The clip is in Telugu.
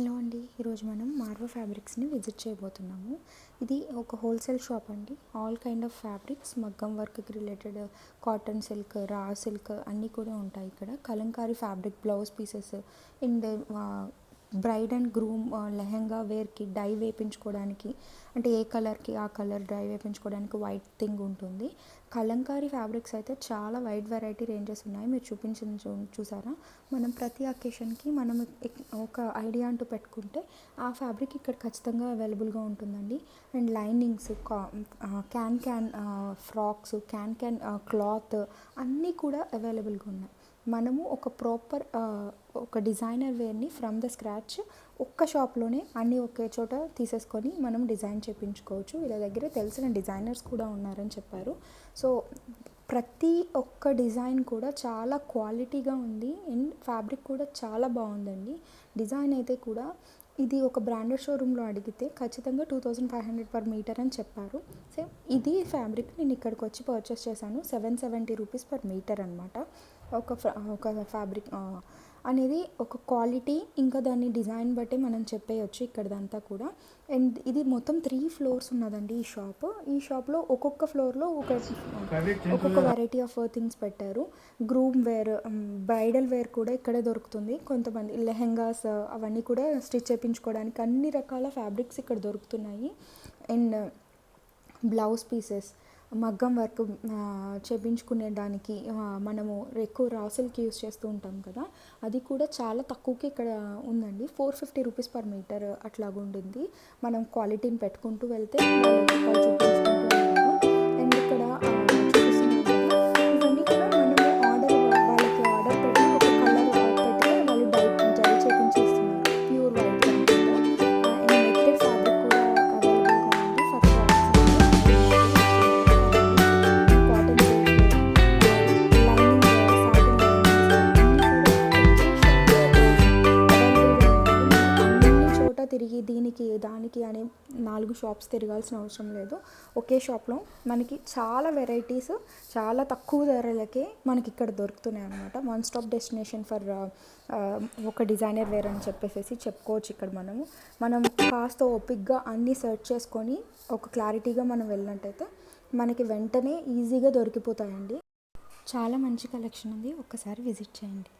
హలో అండి. ఈరోజు మనం మార్వో ఫ్యాబ్రిక్స్ని విజిట్ చేయబోతున్నాము. ఇది ఒక హోల్సేల్ షాప్ అండి. ఆల్ కైండ్ ఆఫ్ ఫ్యాబ్రిక్స్ మగ్గం వర్క్కి related cotton silk raw silk అన్నీ కూడా ఉంటాయి ఇక్కడ. Kalamkari fabric blouse pieces and bride and groom lehenga వేర్కి డై వేయించుకోవడానికి అంటే ఏ కలర్కి ఆ కలర్ డై వేయించుకోవడానికి వైట్ థింగ్ ఉంటుంది. కలంకారీ ఫ్యాబ్రిక్స్ అయితే చాలా వైడ్ వెరైటీ రేంజెస్ ఉన్నాయి. మీరు చూపించిన చూ చూసారా? మనం ప్రతి అకేషన్కి మనం ఒక ఐడియా అంటూ పెట్టుకుంటే ఆ ఫ్యాబ్రిక్ ఇక్కడ ఖచ్చితంగా అవైలబుల్గా ఉంటుందండి. And linings can can frocks can can cloth అన్నీ కూడా అవైలబుల్గా ఉన్నాయి. మనము ఒక ప్రాపర్ ఒక డిజైనర్ వేర్ని ఫ్రమ్ ద స్క్రాచ్ ఒక్క షాప్లోనే అన్నీ ఒకే చోట తీసేసుకొని మనం డిజైన్ చేయించుకోవచ్చు వీళ్ళ దగ్గర తెలిసిన డిజైనర్స్ కూడా ఉన్నారని చెప్పారు. సో ప్రతి ఒక్క డిజైన్ కూడా చాలా క్వాలిటీగా ఉంది. అండ్ ఫ్యాబ్రిక్ కూడా చాలా బాగుందండి. డిజైన్ అయితే కూడా ఇది ఒక బ్రాండెడ్ షోరూంలో అడిగితే ఖచ్చితంగా two thousand five hundred per metre అని చెప్పారు. సేమ్ ఇది ఫ్యాబ్రిక్ నేను ఇక్కడికి వచ్చి పర్చేస్ చేశాను. Seven seventy rupees per metre అనమాట ఒక ఫ్రా- ఒక ఫ్యాబ్రిక్ అనేది ఒక క్వాలిటీ ఇంకా దాని డిజైన్ బట్టి మనం చెప్పేయచ్చు ఇక్కడదంతా కూడా. అండ్ ఇది మొత్తం త్రీ ఫ్లోర్స్ ఉన్నదండి ఈ షాప్ ఈ షాప్లో ఒక్కొక్క ఫ్లోర్లో ఒక ఒక్కొక్క వెరైటీ ఆఫ్ థింగ్స్ పెట్టారు. గ్రూమ్ వేర్ బ్రైడల్ వేర్ కూడా ఇక్కడే దొరుకుతుంది. కొంతమంది లెహెంగాస్ అవన్నీ కూడా స్టిచ్ చేయించుకోవడానికి అన్ని రకాల ఫ్యాబ్రిక్స్ ఇక్కడ దొరుకుతున్నాయి. అండ్ బ్లౌజ్ పీసెస్ మగ్గం వర్క్ చేయించుకునే దానికి మనము ఎక్కువ రాసులకి యూస్ చేస్తూ ఉంటాం కదా అది కూడా చాలా తక్కువకి ఇక్కడ ఉందండి. Four fifty rupees per metre అట్లాగా ఉంటుంది మనం క్వాలిటీని పెట్టుకుంటూ వెళ్తే తిరిగి దీనికి దానికి అని నాలుగు షాప్స్ తిరగాల్సిన అవసరం లేదు. ఒకే షాప్లో మనకి చాలా వెరైటీస్ చాలా తక్కువ ధరలకే మనకి ఇక్కడ దొరుకుతున్నాయి అనమాట వన్ స్టాప్ డెస్టినేషన్ ఫర్ ఒక డిజైనర్ వేర్ అని చెప్పేసి చెప్పుకోవచ్చు ఇక్కడ మనము. మనం కాస్త ఓపిక్గా అన్నీ సెర్చ్ చేసుకొని ఒక క్లారిటీగా మనం వెళ్ళినట్టయితే మనకి వెంటనే ఈజీగా దొరికిపోతాయండి. చాలా మంచి కలెక్షన్ ఉంది. ఒక్కసారి విజిట్ చేయండి.